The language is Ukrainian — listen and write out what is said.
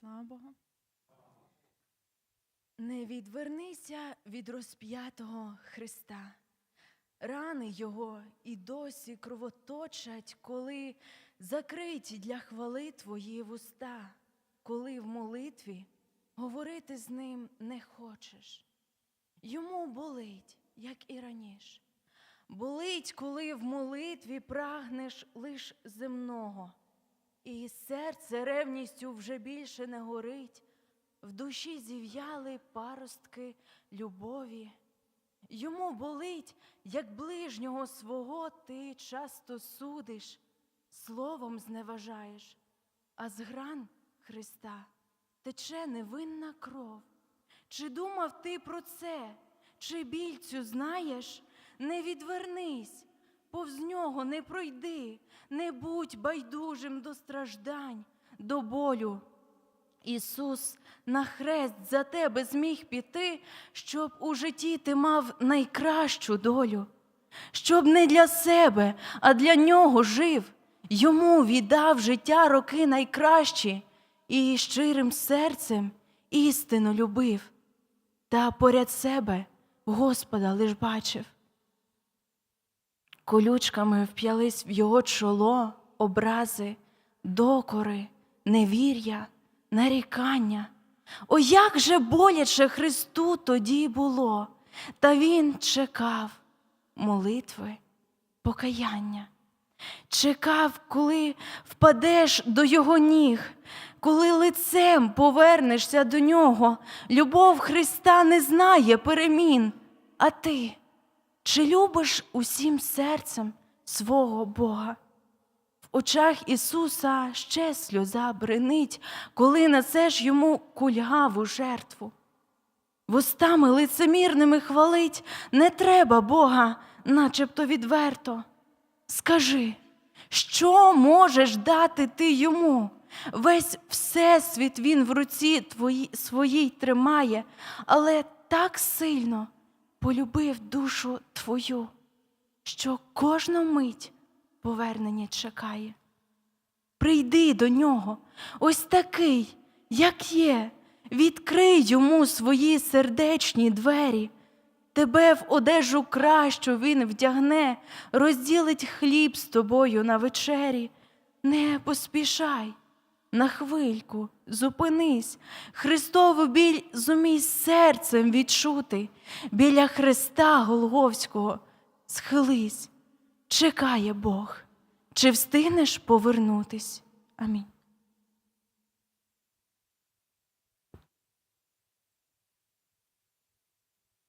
Слава Богу. Не відвернися від розп'ятого Христа. Рани Його і досі кровоточать, коли закриті для хвали твої вуста, коли в молитві говорити з ним не хочеш. Йому болить, як і раніше. Болить, коли в молитві прагнеш лиш земного, і серце ревністю вже більше не горить, в душі зів'яли паростки любові. Йому болить, як ближнього свого ти часто судиш, словом зневажаєш, а з гран Христа тече невинна кров. Чи думав ти про це, чи біль цю знаєш? Не відвернись, повз нього не пройди, не будь байдужим до страждань, до болю. Ісус на хрест за тебе зміг піти, щоб у житті ти мав найкращу долю, щоб не для себе, а для нього жив, йому віддав життя роки найкращі, і щирим серцем істину любив, та поряд себе Господа лиш бачив. Колючками вп'ялись в його чоло образи, докори, невір'я, нарікання. О, як же боляче Христу тоді було, та Він чекав молитви, покаяння. Чекав, коли впадеш до його ніг, коли лицем повернешся до нього. Любов Христа не знає перемін, а ти. Чи любиш усім серцем свого Бога? В очах Ісуса ще сльоза бренить, коли несеш йому кульгаву жертву. Вустами лицемірними хвалить не треба Бога, начебто відверто. Скажи, що можеш дати ти йому? Весь всесвіт він в руці твої, своїй тримає, але так сильно полюбив душу твою, що кожну мить повернення чекає. Прийди до нього, ось такий, як є, відкрий йому свої сердечні двері. Тебе в одежу кращу він вдягне, розділить хліб з тобою на вечері. Не поспішай, на хвильку зупинись, Христову біль зумій серцем відчути, біля Христа Голговського схились, чекає Бог, чи встигнеш повернутись? Амінь.